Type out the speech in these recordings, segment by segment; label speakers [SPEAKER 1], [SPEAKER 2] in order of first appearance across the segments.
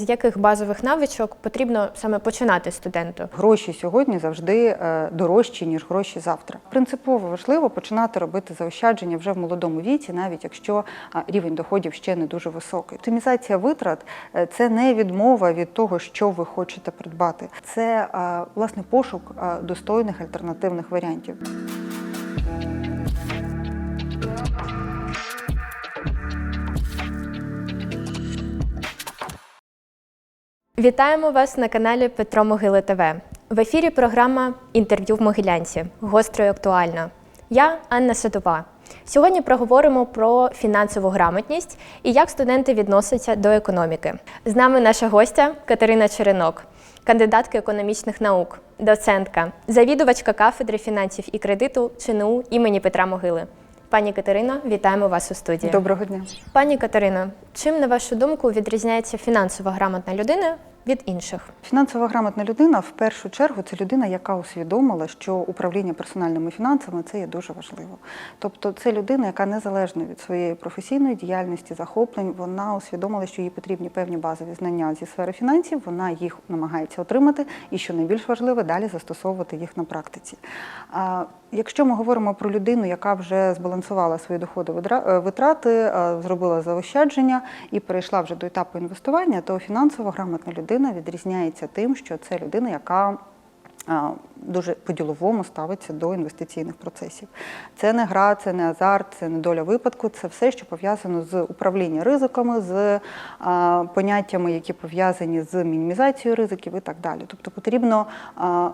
[SPEAKER 1] З яких базових навичок потрібно саме починати студенту?
[SPEAKER 2] Гроші сьогодні завжди е, дорожчі, ніж гроші завтра. Принципово важливо починати робити заощадження вже в молодому віці, навіть якщо рівень доходів ще не дуже високий. Оптимізація витрат е, це не відмова від того, що ви хочете придбати. Це е, власне пошук е, достойних альтернативних варіантів.
[SPEAKER 1] Вітаємо вас на каналі Петро Могили ТВ. В ефірі програма Інтерв'ю в Могилянці. Гостро і актуально. Я Анна Садова. Сьогодні проговоримо про фінансову грамотність і як студенти відносяться до економіки. З нами наша гостя Катерина Черенок, кандидатка економічних наук, доцентка, завідувачка кафедри фінансів і кредиту ЧНУ імені Петра Могили. Пані Катерино, вітаємо вас у студії.
[SPEAKER 2] Доброго дня.
[SPEAKER 1] Пані Катерино, чим на вашу думку відрізняється фінансово грамотна людина від інших?
[SPEAKER 2] Фінансово грамотна людина в першу чергу це людина, яка усвідомила, що управління персональними фінансами це є дуже важливо. Тобто, це людина, яка незалежно від своєї професійної діяльності, захоплень, вона усвідомила, що їй потрібні певні базові знання зі сфери фінансів. Вона їх намагається отримати, і що найбільш важливе, далі застосовувати їх на практиці. Якщо ми говоримо про людину, яка вже збалансувала свої доходи е, витрати, е, зробила заощадження і перейшла вже до етапу інвестування, то фінансово грамотна людина відрізняється тим, що це людина, яка дуже по-діловому ставиться до інвестиційних процесів. Це не гра, це не азарт, це не доля випадку, це все, що пов'язано з управлінням ризиками, з поняттями, які пов'язані з мінімізацією ризиків і так далі. Тобто потрібно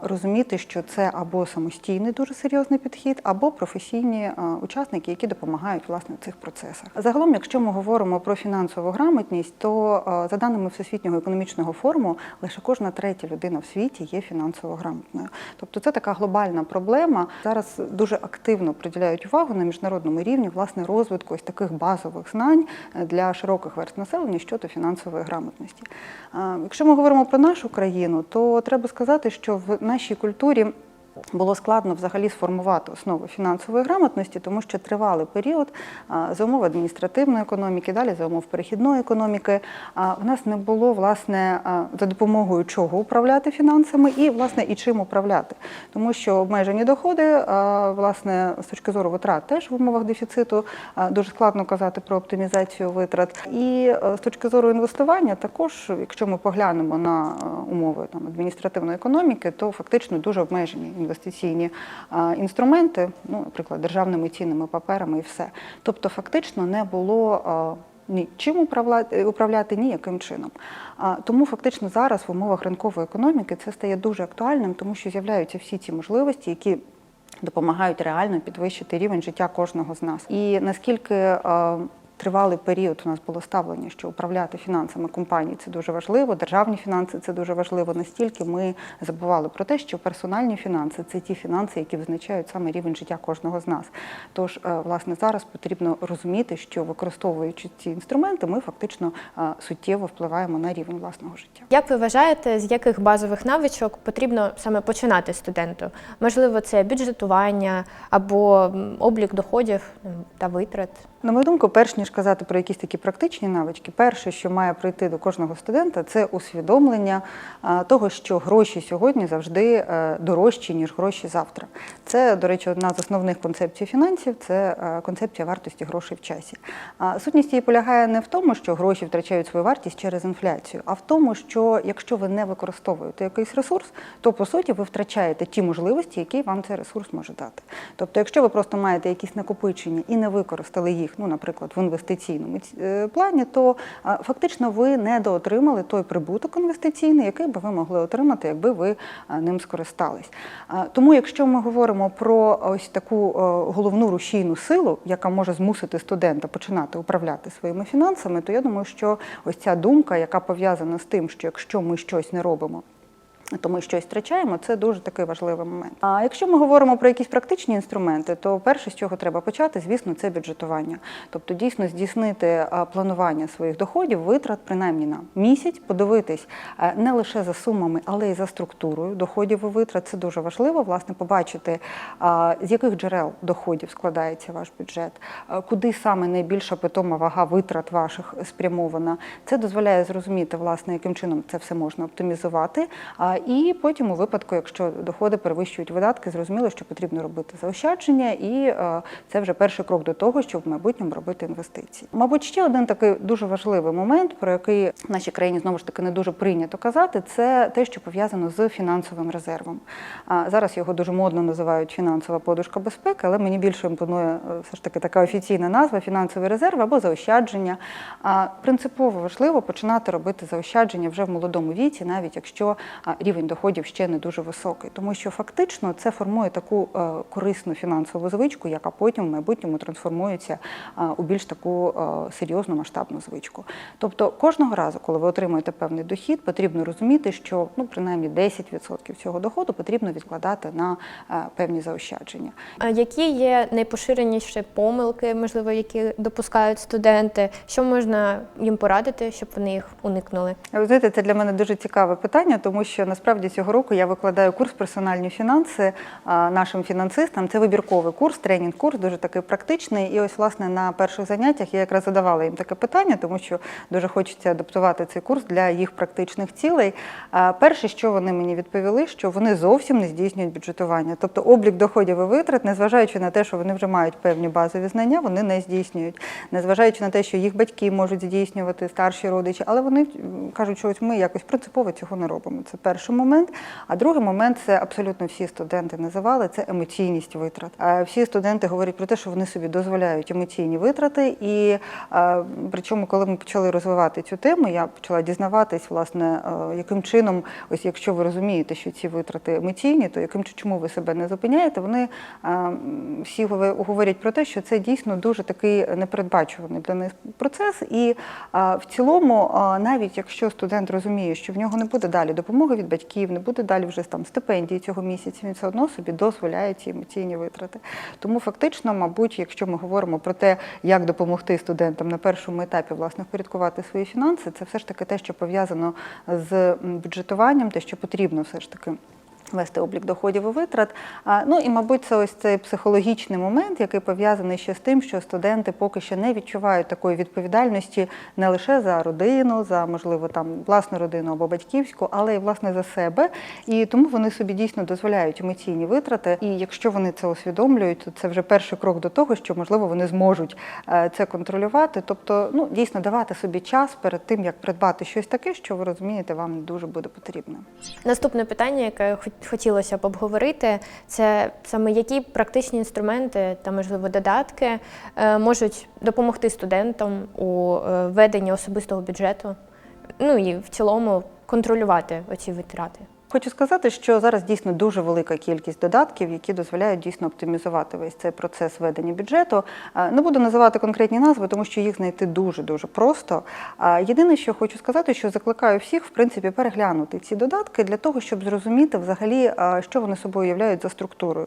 [SPEAKER 2] розуміти, що це або самостійний дуже серйозний підхід, або професійні учасники, які допомагають власне в цих процесах. Загалом, якщо ми говоримо про фінансову грамотність, то за даними Всесвітнього економічного форуму, лише кожна третя людина в світі є фінансово грамотною. Тобто це така глобальна проблема. Зараз дуже активно приділяють увагу на міжнародному рівні власне розвитку ось таких базових знань е, для широких верст населення щодо фінансової грамотності. Якщо ми говоримо про нашу країну, то треба сказати, що в нашій культурі. Було складно взагалі сформувати основи фінансової грамотності, тому що тривалий період за умов адміністративної економіки, далі за умов перехідної економіки. В нас не було власне за допомогою чого управляти фінансами і власне і чим управляти, тому що обмежені доходи, власне, з точки зору витрат, теж в умовах дефіциту дуже складно казати про оптимізацію витрат. І з точки зору інвестування, також, якщо ми поглянемо на умови там адміністративної економіки, то фактично дуже обмежені інвестиційні інструменти, ну, наприклад, державними цінними паперами і все. Тобто, фактично не було. а, ні чим управляти, ніяким чином. Тому фактично зараз в умовах ринкової економіки це стає дуже актуальним, тому що з'являються всі ці можливості, які допомагають реально підвищити рівень життя кожного з нас. І наскільки тривалий період у нас було ставлення, що управляти фінансами компаній це дуже важливо, державні фінанси це дуже важливо. Настільки ми забували про те, що персональні фінанси це ті фінанси, які визначають саме рівень життя кожного з нас. Тож, е, власне, зараз потрібно розуміти, що використовуючи ці інструменти, ми фактично е, суттєво впливаємо на рівень власного життя.
[SPEAKER 1] Як ви вважаєте, з яких базових навичок потрібно саме починати студенту? Можливо, це бюджетування або облік доходів та витрат?
[SPEAKER 2] На мою думку, перш ніж казати про якісь такі практичні навички, перше, що має прийти до кожного студента, це усвідомлення того, що гроші сьогодні завжди е, дорожчі, ніж гроші завтра. Це, до речі, одна з основних концепцій фінансів це е, концепція вартості грошей в часі. Сутність її полягає не в тому, що гроші втрачають свою вартість через інфляцію, а в тому, що якщо ви не використовуєте якийсь ресурс, то по суті ви втрачаєте ті можливості, які вам цей ресурс може дати. Тобто, якщо ви просто маєте якісь накопичення і не використали їх, ну, наприклад, в інвестиційному е, плані, то фактично ви недоотримали той прибуток інвестиційний, який би ви могли отримати, якби ви ним скористались. Тому, якщо ми говоримо про ось таку е, головну рушійну силу, яка може змусити студента починати управляти своїми фінансами, то я думаю, що ось ця думка, яка пов'язана з тим, що якщо ми щось не робимо, то ми щось втрачаємо, це дуже такий важливий момент. А якщо ми говоримо про якісь практичні інструменти, то перше, з чого треба почати, звісно, це бюджетування. Тобто дійсно здійснити планування своїх доходів, витрат принаймні на місяць, подивитись е, не лише за сумами, але й за структурою доходів і витрат. Це дуже важливо, власне, побачити, з яких джерел доходів складається ваш бюджет, куди саме найбільша питома вага витрат ваших спрямована. Це дозволяє зрозуміти, власне, яким чином це все можна оптимізувати. І потім, у випадку, якщо доходи перевищують видатки, зрозуміло, що потрібно робити заощадження, і е, це вже перший крок до того, щоб в майбутньому робити інвестиції. Мабуть, ще один такий дуже важливий момент, про який в нашій країні знову ж таки не дуже прийнято казати, це те, що пов'язано з фінансовим резервом. Зараз його дуже модно називають фінансова подушка безпеки, але мені більше імпонує е, все ж таки така офіційна назва фінансовий резерв або заощадження. Принципово важливо починати робити заощадження вже в молодому віці, навіть якщо рівень доходів ще не дуже високий, тому що фактично це формує таку е, корисну фінансову звичку, яка потім в майбутньому трансформується у більш таку е, серйозну масштабну звичку. Тобто кожного разу, коли ви отримуєте певний дохід, потрібно розуміти, що ну принаймні 10% цього доходу потрібно відкладати на е, певні заощадження.
[SPEAKER 1] А які є найпоширеніші помилки, можливо, які допускають студенти? Що можна їм порадити, щоб вони їх уникнули?
[SPEAKER 2] Ви знаєте, це для мене дуже цікаве питання, тому що насправді цього року я викладаю курс персональні фінанси нашим фінансистам. Це вибірковий курс, тренінг-курс, дуже такий практичний. І ось, власне, на перших заняттях я якраз задавала їм таке питання, тому що дуже хочеться адаптувати цей курс для їх практичних цілей. Перше, що вони мені відповіли, що вони зовсім не здійснюють бюджетування. Тобто облік доходів і витрат, незважаючи на те, що вони вже мають певні базові знання, вони не здійснюють. Незважаючи на те, що їх батьки можуть здійснювати, старші родичі, але вони кажуть, що ось ми якось принципово цього не робимо. Це перший момент. А другий момент це абсолютно всі студенти називали це емоційність витрат. Всі студенти говорять про те, що вони собі дозволяють емоційні витрати. І причому, коли ми почали розвивати цю тему, я почала дізнаватись, власне, е, яким чином, ось якщо ви розумієте, що ці витрати емоційні, то яким чому ви себе не зупиняєте, вони всі говорять про те, що це дійсно дуже такий непередбачуваний для них процес. І в цілому, навіть якщо студент розуміє, що в нього не буде далі допомоги від батьків, не буде далі вже там стипендії цього місяця, він все одно собі дозволяє ці емоційні витрати. Тому фактично, мабуть, якщо ми говоримо про те, як допомогти студентам на першому етапі власне впорядкувати свої фінанси, це все ж таки те, що пов'язано з бюджетуванням, те, що потрібно все ж таки. Вести облік доходів і витрат. Ну і, мабуть, це ось цей психологічний момент, який пов'язаний ще з тим, що студенти поки що не відчувають такої відповідальності не лише за родину, за можливо там власну родину або батьківську, але й власне за себе. І тому вони собі дійсно дозволяють емоційні витрати. І якщо вони це усвідомлюють, то це вже перший крок до того, що можливо вони зможуть е, це контролювати. Тобто, ну дійсно давати собі час перед тим, як придбати щось таке, що ви розумієте, вам дуже буде потрібно.
[SPEAKER 1] Наступне питання, яке хот- хотілося б обговорити, це саме які практичні інструменти та, можливо, додатки е, можуть допомогти студентам у е, веденні особистого бюджету, ну і в цілому контролювати оці витрати.
[SPEAKER 2] Хочу сказати, що зараз дійсно дуже велика кількість додатків, які дозволяють дійсно оптимізувати весь цей процес ведення бюджету. Не буду називати конкретні назви, тому що їх знайти дуже дуже просто. Єдине, що хочу сказати, що закликаю всіх в принципі переглянути ці додатки для того, щоб зрозуміти взагалі, що вони собою являють за структурою.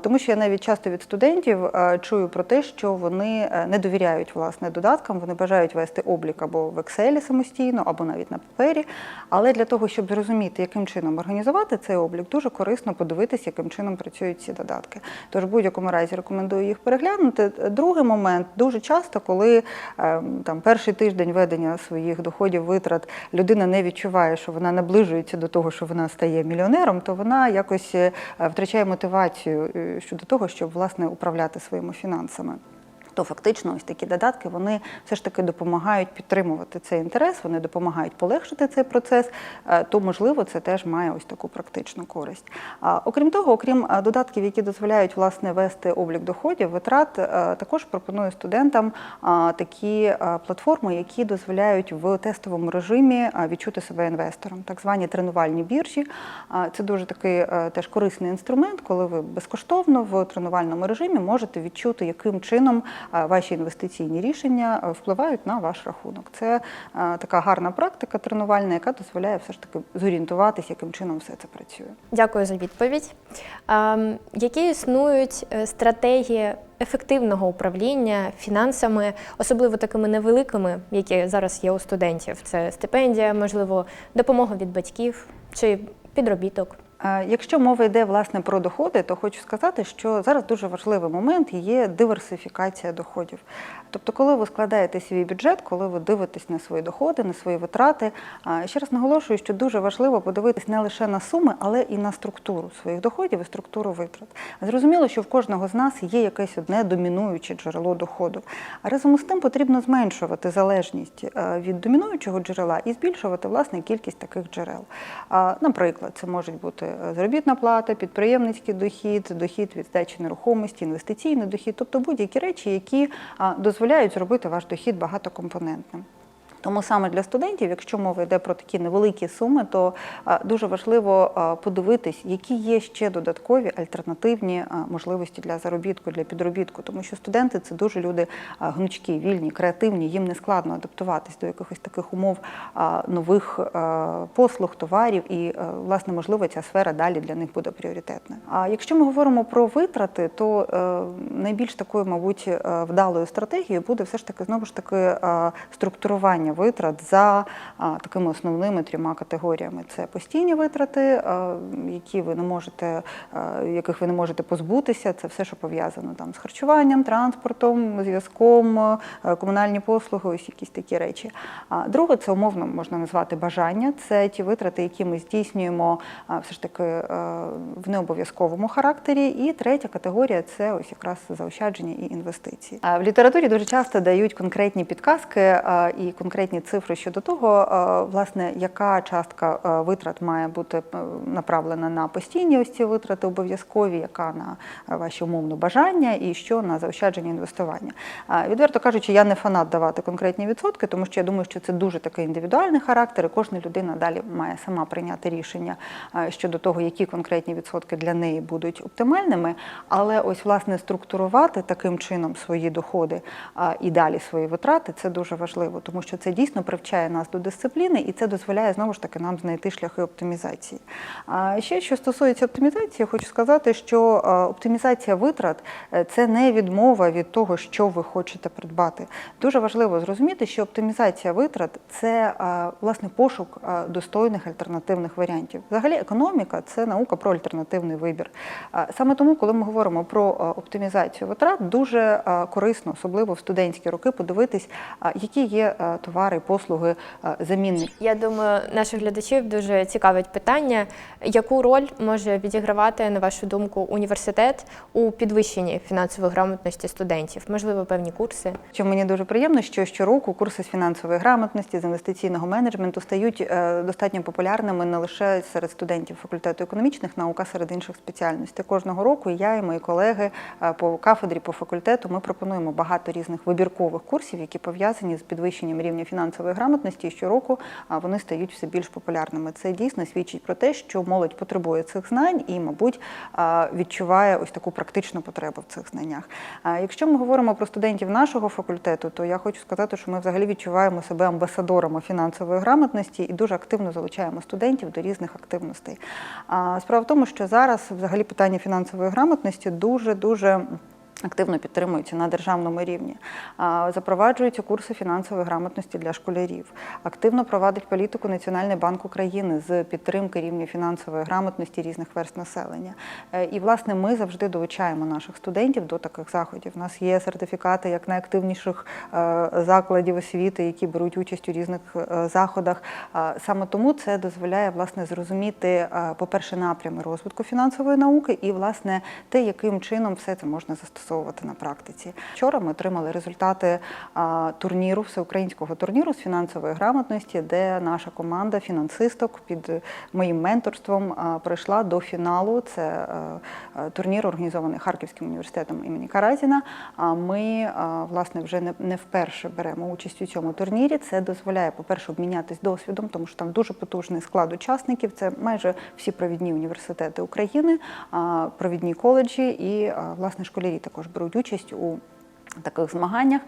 [SPEAKER 2] Тому що я навіть часто від студентів чую про те, що вони е, не довіряють власне додаткам, вони бажають вести облік або в Excel самостійно, або навіть на папері. Але для того, щоб зрозуміти, яким чином організувати цей облік, дуже корисно подивитися, яким чином працюють ці додатки. Тож в будь-якому разі рекомендую їх переглянути. Другий момент дуже часто, коли е, там перший тиждень ведення своїх доходів, витрат людина не відчуває, що вона наближується до того, що вона стає мільйонером, то вона якось е, втрачає мотивацію е, щодо того, щоб власне управляти своїми фінансами. То фактично ось такі додатки вони все ж таки допомагають підтримувати цей інтерес, вони допомагають полегшити цей процес. е, То можливо це теж має ось таку практичну користь. А окрім того, окрім е, додатків, які дозволяють власне вести облік доходів, витрат, е, також пропоную студентам такі платформи, які дозволяють в тестовому режимі відчути себе інвестором, так звані тренувальні біржі. Це дуже такий теж корисний інструмент, коли ви безкоштовно в тренувальному режимі можете відчути, яким чином ваші інвестиційні рішення впливають на ваш рахунок. Це така гарна практика тренувальна, яка дозволяє все ж таки зорієнтуватися, яким чином все це працює.
[SPEAKER 1] Дякую за відповідь. Ем, які існують е, стратегії ефективного управління фінансами, особливо такими невеликими, які зараз є у студентів? Це стипендія, можливо, допомога від батьків чи підробіток?
[SPEAKER 2] Е, Якщо мова йде власне про доходи, то хочу сказати, що зараз дуже важливий момент є диверсифікація доходів. Тобто, коли ви складаєте свій бюджет, коли ви дивитесь на свої доходи, на свої витрати, ще раз наголошую, що дуже важливо подивитись не лише на суми, але і на структуру своїх доходів і структуру витрат. Зрозуміло, що в кожного з нас є якесь одне домінуюче джерело доходу. А разом з тим потрібно зменшувати залежність е, від домінуючого джерела і збільшувати власне кількість таких джерел. Наприклад, це можуть бути е, заробітна плата, підприємницький дохід, дохід від здачі нерухомості, інвестиційний дохід, тобто будь-які речі, які а, дозволяють зробити ваш дохід багатокомпонентним. Тому саме для студентів, якщо мова йде про такі невеликі суми, то дуже важливо подивитись, які є ще додаткові альтернативні можливості для заробітку, для підробітку. Тому що студенти це дуже люди гнучкі, вільні, креативні. Їм не складно адаптуватись до якихось таких умов нових послуг, товарів, і власне можливо ця сфера далі для них буде пріоритетною. А якщо ми говоримо про витрати, то е, найбільш такою, мабуть, е, вдалою стратегією буде все ж таки знову ж таки е, структурування витрат за такими основними трьома категоріями: це постійні витрати, які ви не можете, яких ви не можете позбутися. Це все, що пов'язано там з харчуванням, транспортом, зв'язком, комунальні послуги, ось якісь такі речі. А друге, це умовно можна назвати бажання. Це ті витрати, які ми здійснюємо все ж таки в необов'язковому характері. І третя категорія це ось якраз заощадження і інвестиції. В літературі дуже часто дають конкретні підказки і конкретні цифри щодо того, е, власне, яка частка е, витрат має бути е, направлена на постійні ось ці витрати обов'язкові, яка на ваші умовно бажання, і що на заощадження інвестування. Відверто кажучи, я не фанат давати конкретні відсотки, тому що я думаю, що це дуже такий індивідуальний характер, і кожна людина далі має сама прийняти рішення щодо того, які конкретні відсотки для неї будуть оптимальними. Але ось власне структурувати таким чином свої доходи і далі свої витрати це дуже важливо, тому що це дійсно привчає нас до дисципліни, і це дозволяє знову ж таки нам знайти шляхи оптимізації. А ще що стосується оптимізації, хочу сказати, що е, оптимізація витрат е, це не відмова від того, що ви хочете придбати. Дуже важливо зрозуміти, що оптимізація витрат це е, власне пошук достойних альтернативних варіантів. Взагалі, економіка це наука про альтернативний вибір. Саме тому, коли ми говоримо про оптимізацію витрат, дуже корисно, особливо в студентські роки, подивитись, які є е, товари, послуги е, замінні.
[SPEAKER 1] Я думаю, наших глядачів дуже цікавить питання, яку роль може відігравати, на вашу думку, університет у підвищенні фінансової грамотності студентів? Можливо, певні курси?
[SPEAKER 2] Що мені дуже приємно, що щороку курси з фінансової грамотності, з інвестиційного менеджменту стають е, достатньо популярними не лише серед студентів факультету економічних наук, а серед інших спеціальностей. Кожного року я і мої колеги е, по кафедрі, по факультету ми пропонуємо багато різних вибіркових курсів, які пов'язані з підвищенням рівня фінансової грамотності. Щороку вони стають все більш популярними. Це дійсно свідчить про те, що молодь потребує цих знань і, мабуть, відчуває ось таку практичну потребу в цих знаннях. Якщо ми говоримо про студентів нашого факультету, то я хочу сказати, що ми взагалі відчуваємо себе амбасадорами фінансової грамотності і дуже активно залучаємо студентів до різних активностей. Справа в тому, що зараз взагалі питання фінансової грамотності дуже дуже. Активно підтримуються на державному рівні, запроваджуються курси фінансової грамотності для школярів. Активно провадить політику Національний банк України з підтримки рівня фінансової грамотності різних верст населення. Е, І власне ми завжди долучаємо наших студентів до таких заходів. У нас є сертифікати як найактивніших е, закладів освіти, які беруть участь у різних е, заходах. Саме тому це дозволяє власне зрозуміти, по-перше, напрями розвитку фінансової науки, і власне те, яким чином все це можна застосовувати на практиці. Вчора ми отримали результати турніру, всеукраїнського турніру з фінансової грамотності, де наша команда фінансисток під моїм менторством а, пройшла до фіналу. Це турнір, організований Харківським університетом імені Каразіна. А ми власне вже не вперше беремо участь у цьому турнірі. Це дозволяє, по-перше, обмінятись досвідом, тому що там дуже потужний склад учасників. Це майже всі провідні університети України, провідні коледжі і власне школярі також беруть участь у таких змаганнях.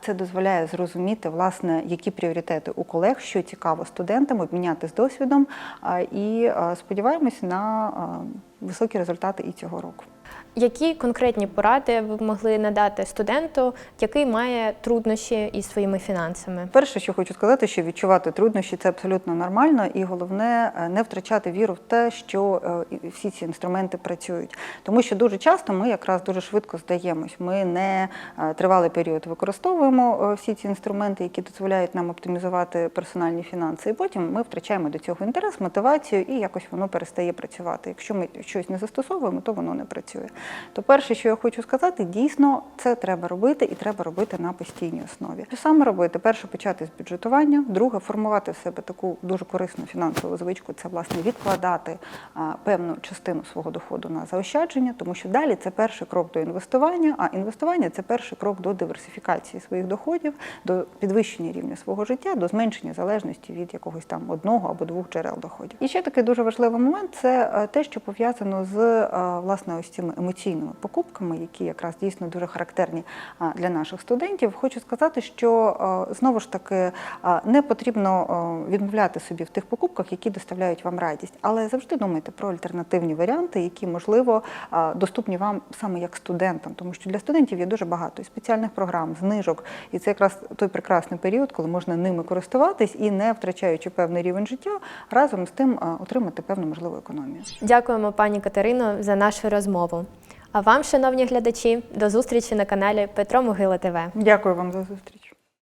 [SPEAKER 2] Це дозволяє зрозуміти, власне, які пріоритети у колег, що цікаво студентам, обмінятися досвідом і сподіваємось на високі результати і цього року.
[SPEAKER 1] Які конкретні поради ви б могли надати студенту, який має труднощі із своїми фінансами?
[SPEAKER 2] Перше, що хочу сказати, що відчувати труднощі це абсолютно нормально, і головне е, не втрачати віру в те, що е, всі ці інструменти працюють. Тому що дуже часто ми якраз дуже швидко здаємось. Ми не е, тривалий період використовуємо всі ці інструменти, які дозволяють нам оптимізувати персональні фінанси. І потім ми втрачаємо до цього інтерес, мотивацію, і якось воно перестає працювати. Якщо ми щось не застосовуємо, то воно не працює. То перше, що я хочу сказати, дійсно це треба робити і треба робити на постійній основі. Що саме робити? Перше почати з бюджетування, друге формувати в себе таку дуже корисну фінансову звичку. Це власне відкладати а, певну частину свого доходу на заощадження, тому що далі це перший крок до інвестування. А інвестування це перший крок до диверсифікації своїх доходів, до підвищення рівня свого життя, до зменшення залежності від якогось там одного або двох джерел доходів. І ще такий дуже важливий момент це е, те, що пов'язано з е, власне ось цими емоційними покупками, які якраз дійсно дуже характерні для наших студентів. Хочу сказати, що знову ж таки не потрібно відмовляти собі в тих покупках, які доставляють вам радість, але завжди думайте про альтернативні варіанти, які можливо доступні вам саме як студентам, тому що для студентів є дуже багато і спеціальних програм, знижок, і це якраз той прекрасний період, коли можна ними користуватись і не втрачаючи певний рівень життя, разом з тим отримати певну можливу економію.
[SPEAKER 1] Дякуємо, пані Катерино, за нашу розмову. А вам, шановні глядачі, до зустрічі на каналі Петро Могила ТВ.
[SPEAKER 2] Дякую вам за зустріч.